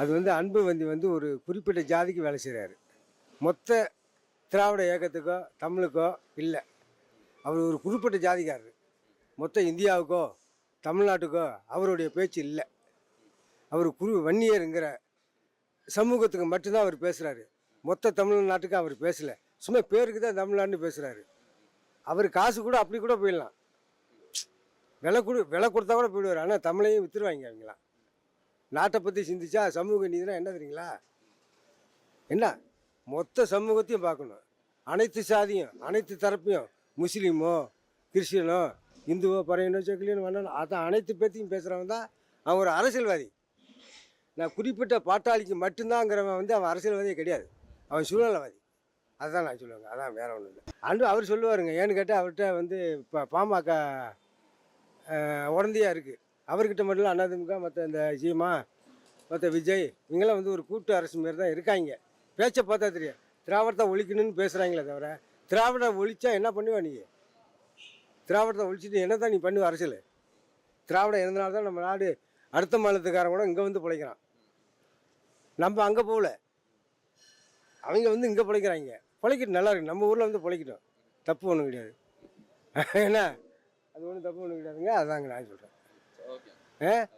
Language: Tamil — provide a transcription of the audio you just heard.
அது வந்து அன்பு வந்தி வந்து ஒரு குறிப்பிட்ட ஜாதிக்கு வேலை செய்கிறாரு மொத்த திராவிட இயக்கத்துக்கோ தமிழுக்கோ இல்லை. அவர் ஒரு குறிப்பிட்ட ஜாதிக்காரர். மொத்த இந்தியாவுக்கோ தமிழ்நாட்டுக்கோ அவருடைய பேச்சு இல்லை. அவர் குரு வன்னியருங்கிற சமூகத்துக்கு மட்டும்தான் அவர் பேசுகிறாரு மொத்த தமிழ்நாட்டுக்கு அவர் பேசலை. சும்மா பேருக்கு தான் தமிழ்நாடுன்னு பேசுகிறாரு அவர் காசு கூட அப்படி கூட போயிடலாம். விலை கொடு விலை கொடுத்தா கூட போயிடுவார். ஆனால் தமிழையும் விற்றுருவாங்க அவங்களாம் நாட்டை பற்றி சிந்திச்சா சமூக நீதினா என்ன தெரியுங்களா? என்ன? மொத்த சமூகத்தையும் பார்க்கணும். அனைத்து சாதியும் அனைத்து தரப்பையும் முஸ்லீமோ கிறிஸ்டியனோ இந்துவோ பறையனோ செக்கிலியனோ வண்ணனோ அதான் அனைத்து பேர்த்தையும் பேசுகிறவன் தான் அவன் ஒரு அரசியல்வாதி. நான் குறிப்பிட்ட பாட்டாளிக்கு மட்டும்தாங்கிறவன் வந்து அவன் அரசியல்வாதியே கிடையாது. அவன் சூழ்நிலைவாதி. அதுதான் நான் சொல்லுவேங்க. அதான் வேற ஒன்றும் இல்லை. அன்று அவர் சொல்லுவாருங்க ஏன்னு கேட்டால் அவர்கிட்ட வந்து இப்போ பாமக உடந்தையாக இருக்குது அவர்கிட்ட மட்டும் இல்லை அதிமுக மற்ற இந்த சீமா மற்ற விஜய் இவங்கெல்லாம் வந்து ஒரு கூட்டு அரசு மாரி தான் இருக்காங்க. பேச்சை பார்த்தா தெரியும். திராவிடத்தை ஒழிக்கணும்னு பேசுகிறாங்களே தவிர திராவிட ஒழிச்சா என்ன பண்ணுவா நீ? திராவிடத்தை ஒழிச்சிட்டு என்ன தான் நீ பண்ணுவ அரசியல்? திராவிடம் இருந்தனால தான் நம்ம நாடு அடுத்த மாநிலத்துக்காரன் கூட இங்கே வந்து பிழைக்கிறான். நம்ம அங்கே போகல. அவங்க வந்து இங்கே பிழைக்கிறாங்க. பிழைக்கிட்டு நல்லா இருக்கு. நம்ம ஊரில் வந்து பிழைக்கிட்டோம். தப்பு ஒன்றும் கிடையாது. என்ன அது ஒன்றும் தப்பு ஒன்றும் கிடையாதுங்க. அதாங்க நான் சொல்கிறேன் 哎。